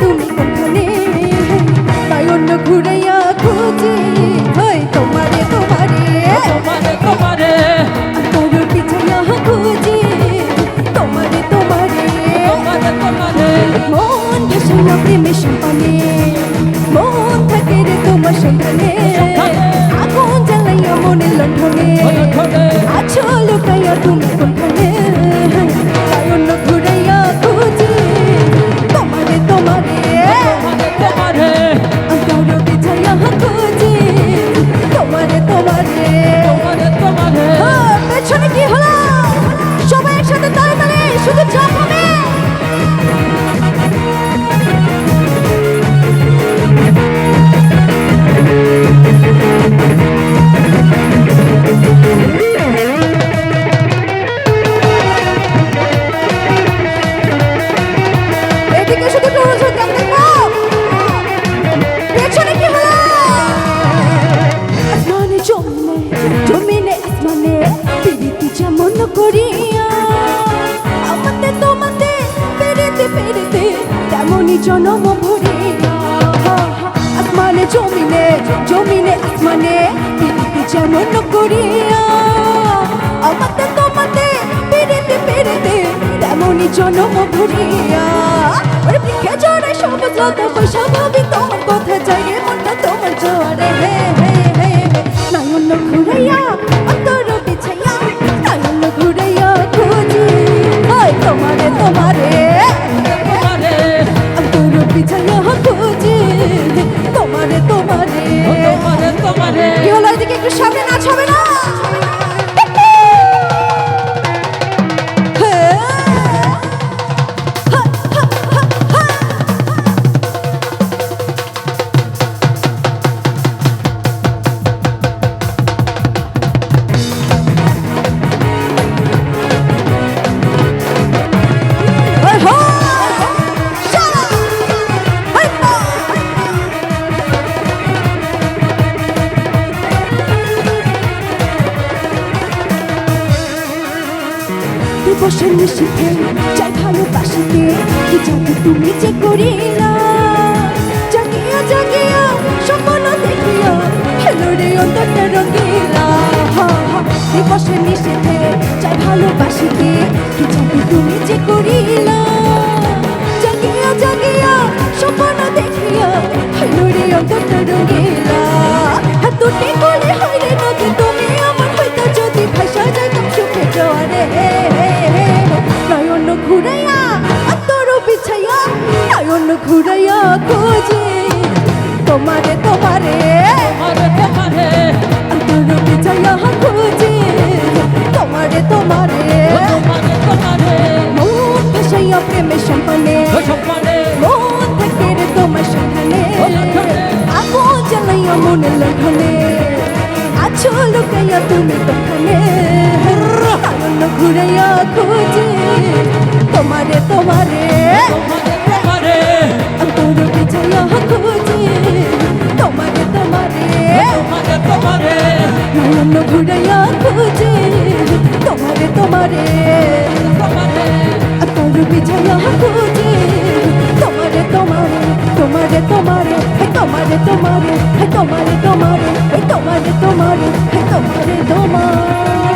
তুমি কোনখানে তাই অন্য ঘুরাইয়া খুঁজি। ভাই তোমারে তোমারে। তোমারে তোমারে। তোর পিছাইয়া খুঁজি। তোমারে তোমারে। তোমারে তোমারে। মন বসে না প্রেমে সম্পানে মন থাকে রে তোমার সন্তানে। তেমনই জনম ভরে। আসমানে জমিনে জমিনে আসমানে পিরিতি যেমন করিয়া। আমাতে তোমাতে পেরেতে পেরেতে তেমনই জনম ভরিয়া। ওরে জড়ে সব যত বৈশাখী নাচ হবে না। দিবসের নিষিদ্ধে চাই ভালোবাসিতে কি জানি তুমি যে করি না জাগিয়া জাগিয়া ঘুরাইয়া খুঁজি। তোমারে তোমারে। তোমারে তোমারে। অন্তর বিছাইয়া খুঁজি। তোমারে তোমারে। তোমারে তোমারে। মন ভাসাইয়া প্রেমের সম্পানে সম্মানে মন থাকে রে তোমার লণ্ঠনে। আগুন জ্বালাইয়া মনের লণ্ঠনে আছো লুকাইয়া তুমি আনন্দ ঘুরাইয়া খুঁজি। তোমারে। তোমারে তোমারে। তোমারে তোমারে অন্তর বিছাইয়া খুঁজি। তোমারে তোমারে তোমারে তোমারে তোমারে তোমারে তোমারে তোমারে তোমারে তোমারে, হে তোমারে তোমারে।